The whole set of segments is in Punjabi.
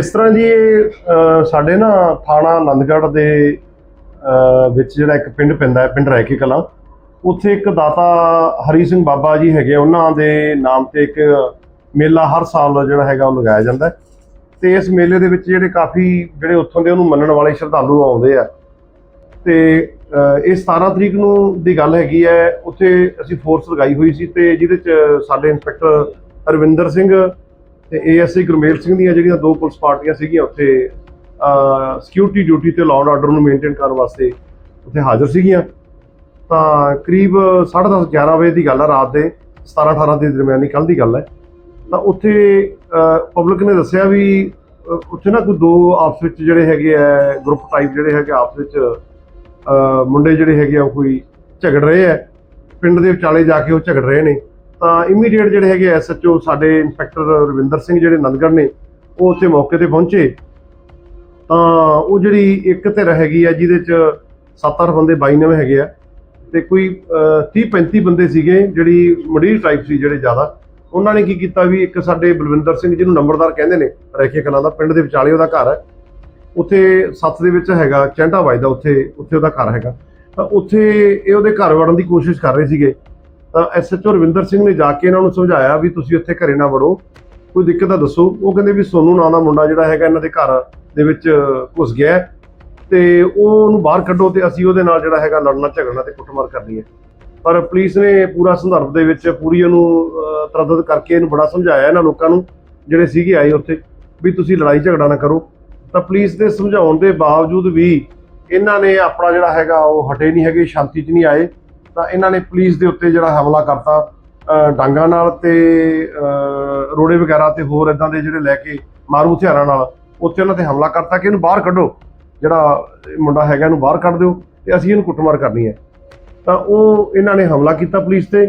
ਇਸ ਤਰ੍ਹਾਂ ਜੀ ਇਹ ਸਾਡੇ ਨਾ ਥਾਣਾ ਆਨੰਦਗੜ੍ਹ ਦੇ ਵਿੱਚ ਜਿਹੜਾ ਇੱਕ ਪਿੰਡ ਪੈਂਦਾ ਹੈ ਪਿੰਡ ਕੇ ਕਲਾਂ ਉੱਥੇ ਇੱਕ ਦਾਤਾ ਹਰੀ ਸਿੰਘ ਬਾਬਾ ਜੀ ਹੈਗੇ ਆ, ਉਹਨਾਂ ਦੇ ਨਾਮ ਤੇ ਇੱਕ ਮੇਲਾ ਹਰ ਸਾਲ ਜਿਹੜਾ ਹੈਗਾ ਉਹ ਲਗਾਇਆ ਜਾਂਦਾ ਹੈ। ਤੇ ਇਸ ਮੇਲੇ ਦੇ ਵਿੱਚ ਜਿਹੜੇ ਕਾਫੀ ਜਿਹੜੇ ਉੱਥੋਂ ਦੇ ਉਹਨੂੰ ਮੰਨਣ ਵਾਲੇ ਸ਼ਰਧਾਲੂ ਆਉਂਦੇ ਆ। ਤੇ ਇਹ 17 ਤਰੀਕ ਨੂੰ ਦੀ ਗੱਲ ਹੈਗੀ ਹੈ ਉੱਥੇ ਅਸੀਂ ਫੋਰਸ ਲਗਾਈ ਹੋਈ ਸੀ ਤੇ ਜਿਹਦੇ ਚ ਸਾਡੇ ਇੰਸਪੈਕਟਰ ਰਵਿੰਦਰ ਸਿੰਘ ਤੇ ਏਐਸਆਈ ਗੁਰਮੇਲ ਸਿੰਘ ਦੀਆਂ ਜਿਹੜੀਆਂ ਦੋ ਪੁਲਿਸ ਪਾਰਟੀਆਂ ਸੀਗੀਆਂ ਉੱਥੇ ਸਿਕਿਉਰਿਟੀ ਡਿਊਟੀ ਤੇ ਲਾਅ ਐਂਡ ਆਰਡਰ ਨੂੰ ਮੇਨਟੇਨ ਕਰਨ ਵਾਸਤੇ ਉੱਥੇ ਹਾਜ਼ਰ ਸੀਗੀਆਂ। ਤਾਂ ਕਰੀਬ 10:30 11 ਵਜੇ ਦੀ ਗੱਲ ਆ ਰਾਤ ਦੇ 17 18 ਦੇ ਦਰਮਿਆਨੀ ਕੱਲ ਦੀ ਗੱਲ ਹੈ। ਤਾਂ ਉੱਥੇ ਪਬਲਿਕ ਨੇ ਦੱਸਿਆ ਵੀ ਅ, ਉੱਥੇ ਨਾ ਕੋਈ ਦੋ ਆਪਸ ਵਿੱਚ ਜਿਹੜੇ ਹੈਗੇ ਆ ਗਰੁੱਪ ਟਾਈਪ ਜਿਹੜੇ ਹੈਗੇ ਆਪਸ ਵਿੱਚ ਮੁੰਡੇ ਜਿਹੜੇ ਹੈਗੇ ਆ ਉਹ ਕੋਈ ਝਗੜ ਰਹੇ ਆ। ਪਿੰਡ ਦੇ ਵਿਚਾਲੇ ਜਾ ਕੇ ਉਹ ਝਗੜ ਰਹੇ ਨੇ। ਤਾਂ ਇਮੀਡੀਏਟ ਜਿਹੜੇ ਹੈਗੇ ਐਸਐਚਓ ਸਾਡੇ ਇੰਸਪੈਕਟਰ ਰਵਿੰਦਰ ਸਿੰਘ ਜਿਹੜੇ ਨੰਦਗੜ੍ਹ ਨੇ, ਉਹ ਉੱਥੇ ਮੌਕੇ ਤੇ ਪਹੁੰਚੇ। ਤਾਂ ਉਹ ਜਿਹੜੀ ਇੱਕ ਧਿਰ ਹੈਗੀ ਆ, ਜਿਹਦੇ ਚ 7-8 ਬੰਦੇ 22 ਨਵੇਂ ਹੈਗੇ ਆ, ਤੇ ਕੋਈ 30-35 ਬੰਦੇ ਸੀਗੇ, ਜਿਹੜੀ ਮਡੀਰ ਟਾਈਪ ਸੀ ਜਿਹੜੇ ਜ਼ਿਆਦਾ, ਉਹਨਾਂ ਨੇ ਕੀ ਕੀਤਾ ਵੀ ਇੱਕ ਸਾਡੇ ਬਲਵਿੰਦਰ ਸਿੰਘ ਜਿਹਨੂੰ ਨੰਬਰਦਾਰ ਕਹਿੰਦੇ ਨੇ, ਰੇਖੇ ਕਲਾਂ ਦਾ, ਪਿੰਡ ਦੇ ਵਿਚਾਲੇ ਉਹਦਾ ਘਰ ਹੈ ਉੱਥੇ ਸੱਤ ਦੇ ਵਿੱਚ ਹੈਗਾ, ਚੈਂਟਾ ਵੱਜਦਾ ਉੱਥੇ ਉੱਥੇ ਉਹਦਾ ਘਰ ਹੈਗਾ। ਤਾਂ ਉੱਥੇ ਇਹ ਉਹਦੇ ਘਰ ਵੜਨ ਦੀ ਕੋਸ਼ਿਸ਼ ਕਰ ਰਹੇ ਸੀਗੇ। ਤਾਂ ਐਸਐਚਓ ਰਵਿੰਦਰ ਸਿੰਘ ਨੇ ਜਾ ਕੇ ਇਹਨਾਂ ਨੂੰ ਸਮਝਾਇਆ ਵੀ ਤੁਸੀਂ ਉੱਥੇ ਘਰੇ ਨਾ ਵੜੋ। ਕੋਈ ਦਿੱਕਤ ਆ ਦੱਸੋ। ਉਹ ਕਹਿੰਦੇ ਵੀ ਸੋਨੂ ਨਾਂ ਦਾ ਮੁੰਡਾ ਜਿਹੜਾ ਹੈਗਾ ਇਹਨਾਂ ਦੇ ਘਰ ਦੇ ਵਿੱਚ ਘੁਸ ਗਿਆ ਹੈ ਤੇ ਉਹਨੂੰ ਬਾਹਰ ਕੱਢੋ ਤੇ ਅਸੀਂ ਉਹਦੇ ਨਾਲ ਜਿਹੜਾ ਹੈਗਾ ਲੜਨਾ ਝਗੜਨਾ ਤੇ ਕੁੱਟਮਾਰ ਕਰਨੀ ਹੈ। ਪਰ ਪੁਲਿਸ ਨੇ ਪੂਰਾ ਸੰਦਰਭ ਦੇ ਵਿੱਚ ਪੂਰੀ ਉਹਨੂੰ ਅਹ, ਤਰਦਦ ਕਰਕੇ ਇਹਨੂੰ ਬੜਾ ਸਮਝਾਇਆ ਇਹਨਾਂ ਲੋਕਾਂ ਨੂੰ ਜਿਹੜੇ ਸੀਗੇ ਆਏ ਉੱਥੇ ਵੀ ਤੁਸੀਂ ਲੜਾਈ ਝਗੜਾ ਨਾ ਕਰੋ। ਤਾਂ ਪੁਲਿਸ ਦੇ ਸਮਝਾਉਣ ਦੇ ਬਾਵਜੂਦ ਵੀ ਇਹਨਾਂ ਨੇ ਆਪਣਾ ਜਿਹੜਾ ਹੈਗਾ ਉਹ ਹਟੇ ਨਹੀਂ ਹੈਗੇ ਸ਼ਾਂਤੀ 'ਚ ਨਹੀਂ ਆਏ। ਤਾਂ ਇਹਨਾਂ ਨੇ ਪੁਲਿਸ ਦੇ ਉੱਤੇ ਜਿਹੜਾ ਹਮਲਾ ਕਰਤਾ ਅਹ, ਡਾਂਗਾਂ ਨਾਲ ਤੇ ਰੋੜੇ ਵਗੈਰਾ ਤੇ ਹੋਰ ਇਦਾਂ ਦੇ ਜਿਹੜੇ ਲੈ ਕੇ ਮਾਰੂ ਹਥਿਆਰਾਂ ਨਾਲ ਉੱਥੇ ਉਹਨਾਂ ਤੇ ਹਮਲਾ ਕਰਤਾ ਕਿ ਇਹਨੂੰ ਬਾਹਰ ਕੱਢੋ। ਜਿਹੜਾ ਮੁੰਡਾ ਹੈਗਾ ਇਹਨੂੰ ਬਾਹਰ ਕੱਢ ਦਿਓ ਤੇ ਅਸੀਂ ਇਹਨੂੰ ਕੁੱਟਮਾਰ ਕਰਨੀ ਹੈ। ਤਾਂ ਉਹ ਇਹਨਾਂ ਨੇ ਹਮਲਾ ਕੀਤਾ ਪੁਲਿਸ ਤੇ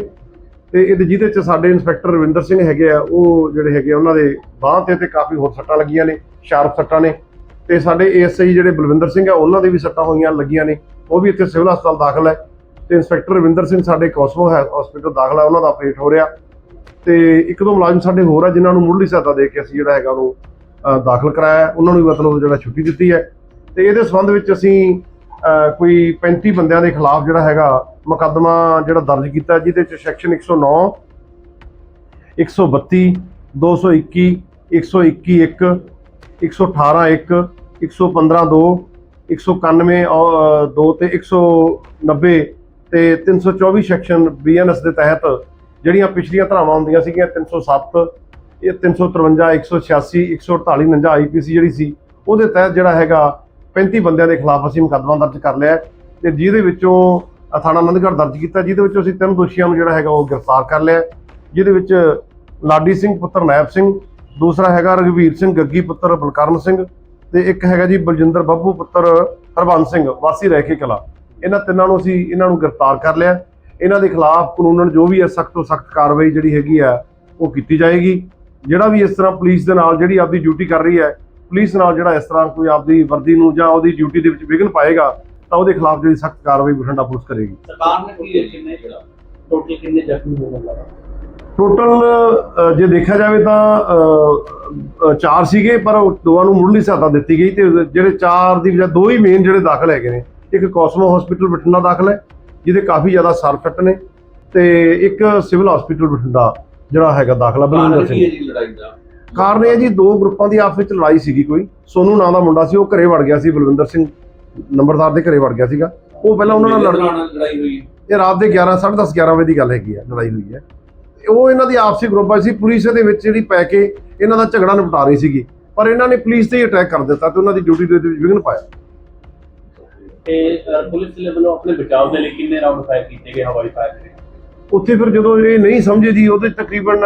ਤੇ ਇਹਦੇ ਜਿਹਦੇ ਚ ਸਾਡੇ ਇੰਸਪੈਕਟਰ ਰਵਿੰਦਰ ਸਿੰਘ ਹੈਗੇ ਆ ਉਹ ਜਿਹੜੇ ਹੈਗੇ ਆ, ਉਹਨਾਂ ਦੇ ਬਾਹ ਤੇ ਤੇ ਕਾਫੀ ਹੋਰ ਸੱਟਾਂ ਲੱਗੀਆਂ ਨੇ ਸ਼ਾਰਪ ਸੱਟਾਂ ਨੇ। ਤੇ ਸਾਡੇ ਏਐਸਆਈ ਜਿਹੜੇ ਬਲਵਿੰਦਰ ਸਿੰਘ ਆ ਉਹਨਾਂ ਦੇ ਵੀ ਸੱਟਾਂ ਹੋਈਆਂ ਲੱਗੀਆਂ ਨੇ ਉਹ ਵੀ ਇੱਥੇ ਸਿਵਲ ਹਸਪਤਾਲ ਦਾਖਲ ਹੈ। ਤੇ ਇੰਸਪੈਕਟਰ ਰਵਿੰਦਰ ਸਿੰਘ ਸਾਡੇ ਕੋਸਮੋ ਹਸਪੀਟਲ ਦਾਖਲ ਹੈ ਉਹਨਾਂ ਦਾ ਆਪਰੇਟ ਹੋ ਰਿਹਾ। ਤੇ ਇੱਕ ਦੋ ਮੁਲਾਜ਼ਮ ਸਾਡੇ ਹੋਰ ਆ ਜਿਨ੍ਹਾਂ ਨੂੰ ਮੁੱਢਲੀ ਸਹਾਇਤਾ ਦੇ ਕੇ ਅਸੀਂ ਜਿਹੜਾ ਹੈਗਾ ਉਹਨੂੰ ਦਾਖਲ ਕਰਾਇਆ। ਉਹਨਾਂ ਨੂੰ ਵੀ ਮਤਲਬ ਜਿਹੜਾ ਛੁੱਟੀ ਦਿੱਤੀ ਹੈ। ਤੇ ਇਹਦੇ ਸੰਬੰਧ ਵਿੱਚ ਅਸੀਂ ਕੋਈ 35 ਬੰਦਿਆਂ ਦੇ ਖਿਲਾਫ ਜਿਹੜਾ ਹੈਗਾ ਮੁਕੱਦਮਾ ਜਿਹੜਾ ਦਰਜ ਕੀਤਾ ਜਿਹਦੇ ਚ ਸੈਕਸ਼ਨ 109 132 221 121 1 118 1 115 2 191 ਔਰ, ਅ, 2 ਤੇ 190 ਤੇ 324 ਸੈਕਸ਼ਨ ਬੀਐਨਐਸ ਦੇ ਤਹਿਤ ਜਿਹੜੀਆਂ ਪਿਛਲੀਆਂ ਧਾਰਾਵਾਂ ਹੁੰਦੀਆਂ ਸੀਗੀਆਂ 307 ਇਹ 353 186 148 49 ਆਈਪੀਸੀ ਜਿਹੜੀ ਸੀ, ਉਹਦੇ ਤਹਿਤ ਜਿਹੜਾ ਹੈਗਾ 35 ਬੰਦਿਆਂ ਦੇ ਖਿਲਾਫ ਅਸੀਂ ਮੁਕੱਦਮਾ ਦਰਜ ਕਰ ਲਿਆ ਹੈ ਤੇ ਜਿਹਦੇ ਵਿੱਚੋਂ ਥਾਣਾ ਆਨੰਦਗੜ੍ਹ ਦਰਜ ਕੀਤਾ ਜਿਹਦੇ ਵਿੱਚੋਂ ਅਸੀਂ ਤਿੰਨ ਦੋਸ਼ੀਆਂ ਨੂੰ ਜਿਹੜਾ ਹੈਗਾ ਉਹ ਗ੍ਰਿਫਤਾਰ ਕਰ ਲਿਆ ਜਿਹਦੇ ਵਿੱਚ ਲਾਡੀ ਸਿੰਘ ਪੁੱਤਰ ਨਾਇਬ ਸਿੰਘ, ਦੂਸਰਾ ਹੈਗਾ ਰਘਵੀਰ ਸਿੰਘ ਗੱਗੀ ਪੁੱਤਰ ਬਲਕਰਨ ਸਿੰਘ ਤੇ ਇੱਕ ਹੈਗਾ ਜੀ ਬਲਜਿੰਦਰ ਬੱਬੂ ਪੁੱਤਰ ਹਰਬੰਸ ਸਿੰਘ, ਵਾਸੀ ਰਹਿ ਕੇ ਕਲਾ। ਇਹਨਾਂ ਤਿੰਨਾਂ ਨੂੰ ਅਸੀਂ ਇਹਨਾਂ ਨੂੰ ਗ੍ਰਿਫਤਾਰ ਕਰ ਲਿਆ। ਇਹਨਾਂ ਦੇ ਖਿਲਾਫ ਕਾਨੂੰਨਨ ਜੋ ਵੀ ਹੈ ਸਖਤ ਤੋਂ ਸਖਤ ਕਾਰਵਾਈ ਜਿਹੜੀ ਹੈਗੀ ਆ ਉਹ ਕੀਤੀ ਜਾਏਗੀ। ਜਿਹੜਾ ਵੀ ਇਸ ਤਰ੍ਹਾਂ ਪੁਲਿਸ ਦੇ ਨਾਲ ਜਿਹੜੀ ਆਪਦੀ ਡਿਊਟੀ ਕਰ ਰਹੀ ਹੈ ਪੁਲਿਸ ਨਾਲ ਜਿਹੜਾ ਇਸ ਤਰ੍ਹਾਂ ਕੋਈ ਆਪਦੀ ਵਰਦੀ ਨੂੰ ਜਾਂ ਉਹਦੀ ਡਿਊਟੀ ਦੇ ਵਿੱਚ ਵਿਘਨ ਪਾਏਗਾ ਤਾਂ ਉਹਦੇ ਖਿਲਾਫ ਜਿਹੜੀ ਸਖਤ ਕਾਰਵਾਈ ਬਠਿੰਡਾ ਪੁਲਿਸ ਕਰੇਗੀ। ਸਰਕਾਰ ਨੇ ਕੀ ਕਿੰਨੇ ਟੋਟਲ ਕਿੰਨੇ ਜ਼ਖਮੀ ਹੋਏ ਲੱਗਾ ਟੋਟਲ ਜੇ ਦੇਖਿਆ ਜਾਵੇ ਤਾਂ ਚਾਰ ਸੀਗੇ ਪਰ ਦੋਵਾਂ ਨੂੰ ਮੁੱਢਲੀ ਸਹਾਇਤਾ ਦਿੱਤੀ ਗਈ ਤੇ ਜਿਹੜੇ ਚਾਰ ਦੀ ਬਜਾਏ ਦੋ ਹੀ ਮੇਨ ਜਿਹੜੇ ਦਾਖਲ ਹੈਗੇ ਨੇ। ਇੱਕ ਕੋਸਮੋ ਹਸਪੀਟਲ ਬਠਿੰਡਾ ਦਾਖਲ ਹੈ ਜਿਹਦੇ ਕਾਫੀ ਜ਼ਿਆਦਾ ਸਰ ਫਿੱਟ ਨੇ ਤੇ ਇੱਕ ਸਿਵਲ ਹਸਪੀਟਲ ਬਠਿੰਡਾ ਜਿਹੜਾ ਹੈਗਾ ਦਾਖਲਾ ਬਲਵਿੰਦਰ ਸਿੰਘ ਜੀ ਲੜਾਈ ਦਾ? ਕਾਰਨ ਇਹ ਜੀ ਦੋ ਗਰੁੱਪਾਂ ਦੀ ਆਪਸ ਵਿੱਚ ਲੜਾਈ ਸੀਗੀ ਕੋਈ। ਸੋਨੂ ਨਾਂ ਦਾ ਮੁੰਡਾ ਸੀ ਉਹ ਘਰੇ ਵੜ ਗਿਆ ਸੀ ਬਲਵਿੰਦਰ ਸਿੰਘ ਨੰਬਰਦਾਰ ਦੇ ਘਰੇ ਵੜ ਗਿਆ ਸੀਗਾ। ਉਹ ਪਹਿਲਾਂ ਉਹਨਾਂ ਨਾਲ ਲੜ ਲੜਾਈ ਹੋਈ? ਇਹ ਰਾਤ ਦੇ 11 10:30 11 ਵਜੇ ਦੀ ਗੱਲ ਹੈਗੀ ਆ ਲੜਾਈ ਹੋਈ ਹੈ। ਉਹ ਇਹਨਾਂ ਦੀ ਆਪਸੀ ਗਰੁੱਪ ਸੀ ਪੁਲਿਸ ਦੇ ਵਿੱਚ ਜਿਹੜੀ ਪੈ ਕੇ ਇਹਨਾਂ ਦਾ ਝਗੜਾ ਨਿਪਟਾ ਰਹੀ ਸੀਗੀ। ਪਰ ਇਹਨਾਂ ਨੇ ਪੁਲਿਸ ਤੇ ਹੀ ਅਟੈਕ ਕਰ ਦਿੱਤਾ ਤੇ ਉਹਨਾਂ ਦੀ ਡਿਊਟੀ ਦੇ ਵਿੱਚ ਵਿਘਨ ਪਾਇਆ। ਤੇ ਅ, ਪੁਲਿਸ ਦੇ ਵੱਲੋਂ ਆਪਣੇ ਬਚਾਅ ਦੇ ਲਈ ਕਿੰਨੇ ਰਾਉਂਡ ਫਾਇਰ ਕੀਤੇ ਗਏ ਹਵਾਈ ਫਾਇਰ ਦੇ? ਉੱਥੇ ਫਿਰ ਜਦੋਂ ਇਹ ਨਹੀਂ ਸਮਝੇ ਜੀ ਉਹਦੇ 'ਚ ਤਕਰੀਬਨ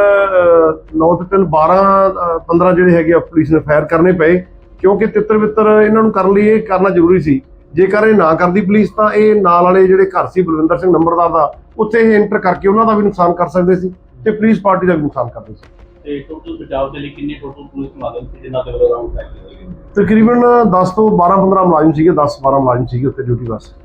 9 ਤੇ 3 12 ਅ, 15 ਜਿਹੜੇ ਹੈਗੇ ਆ ਪੁਲਿਸ ਨੇ ਫਾਇਰ ਕਰਨੇ ਪਏ ਕਿਉਂਕਿ ਤਿੱਤਰ ਬਿੱਤਰ ਇਹਨਾਂ ਨੂੰ ਕਰਨ ਲਈ ਇਹ ਕਰਨਾ ਜ਼ਰੂਰੀ ਸੀ। ਜੇਕਰ ਇਹ ਨਾ ਕਰਦੀ ਪੁਲਿਸ ਤਾਂ ਇਹ ਨਾਲ ਵਾਲੇ ਜਿਹੜੇ ਘਰ ਸੀ ਬਲਵਿੰਦਰ ਸਿੰਘ ਨੰਬਰਦਾਰ ਦਾ ਉੱਥੇ ਇਹ ਐਂਟਰ ਕਰਕੇ ਉਹਨਾਂ ਦਾ ਵੀ ਨੁਕਸਾਨ ਕਰ ਸਕਦੇ ਸੀ ਤੇ ਪੁਲਿਸ ਪਾਰਟੀ ਦਾ ਵੀ ਨੁਕਸਾਨ ਕਰਦੇ ਸੀ। ਤੇ ਟੋਟਲ ਬਚਾਅ ਦੇ ਲਈ ਕਿੰਨੇ ਟੋਟਲ ਪੁਲਿਸ ਮੁਲਾਜ਼ਮ ਸੀ ਜਿਨ੍ਹਾਂ ਦੇ ਵੱਲੋਂ ਰਾਉਂਡ ਫਾਇਰ ਕੀਤੇ ਗਏ? ਤਕਰੀਬਨ 10 ਤੋਂ 12 15 ਮੁਲਾਜ਼ਮ ਸੀਗੇ 10 12 ਮੁਲਾਜ਼ਮ ਸੀਗੇ ਉੱਥੇ ਡਿਊਟੀ ਵਾਸਤੇ।